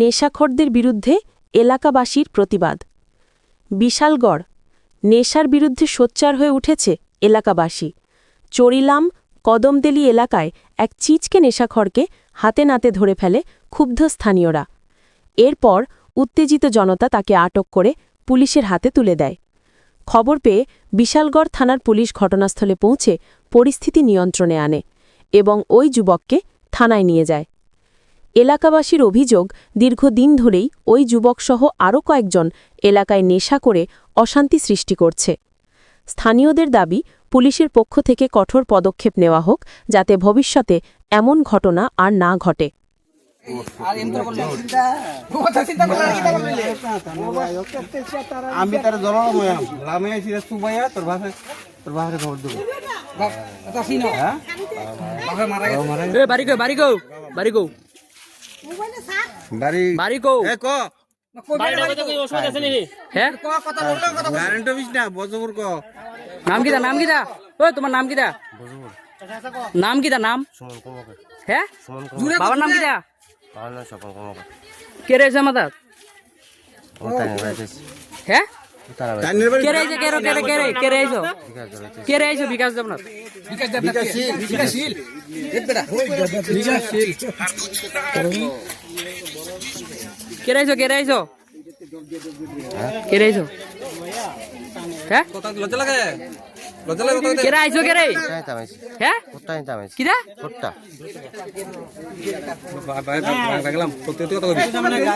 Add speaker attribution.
Speaker 1: নেশাখরদের বিরুদ্ধে এলাকাবাসীর প্রতিবাদ। বিশালগড়, নেশার বিরুদ্ধে সোচ্চার হয়ে উঠেছে এলাকাবাসী। চরিলাম, কদমদেলি এলাকায় এক চিচকে নেশাখরকে হাতে নাতে ধরে ফেলে ক্ষুব্ধ স্থানীয়রা। এরপর উত্তেজিত জনতা তাকে আটক করে পুলিশের হাতে তুলে দেয়। খবর পেয়ে বিশালগড় থানার পুলিশ ঘটনাস্থলে পৌঁছে পরিস্থিতি নিয়ন্ত্রণে আনে এবং ওই যুবককে থানায় নিয়ে যায়। এলাকাবাসীর অভিযোগ দীর্ঘদিন ধরেই ওই যুবকসহ আরও কয়েকজন এলাকায় নেশা করে অশান্তি সৃষ্টি করছে। স্থানীয়দের দাবি পুলিশের পক্ষ থেকে কঠোর পদক্ষেপ নেওয়া হোক যাতে ভবিষ্যতে এমন ঘটনা আর না ঘটে।
Speaker 2: আমি তার জল লামে সুবাইয়া তোর বাপে তোর বাপরে খবর দেবো।
Speaker 3: এ বাড়ি গো বাড়ি গো বাড়ি গো।
Speaker 2: বাড়ি
Speaker 3: বাড়ি গো
Speaker 2: এ ক
Speaker 3: হ্যাঁ
Speaker 2: ক
Speaker 3: নাম কিটা নাম কিটা ও তোমার নাম কিটা নাম কিটা নাম হ্যাঁ বাবার নাম কিটা কে রয়েছে আমাদের হ্যাঁ
Speaker 2: টাইনের বাড়ি
Speaker 3: কে রয়েছে কে রে কে রে কে রে কে রয়েছে কে রয়েছে বিকাশ দেবনাথ কে রয়েছে কে রয়েছে কে রয়েছে হ্যাঁ
Speaker 2: লজ্জা লাগে লজ্জা লাগে
Speaker 3: কে রয়েছে কে রে হ্যাঁ
Speaker 2: গেলাম সত্যি কথা কবি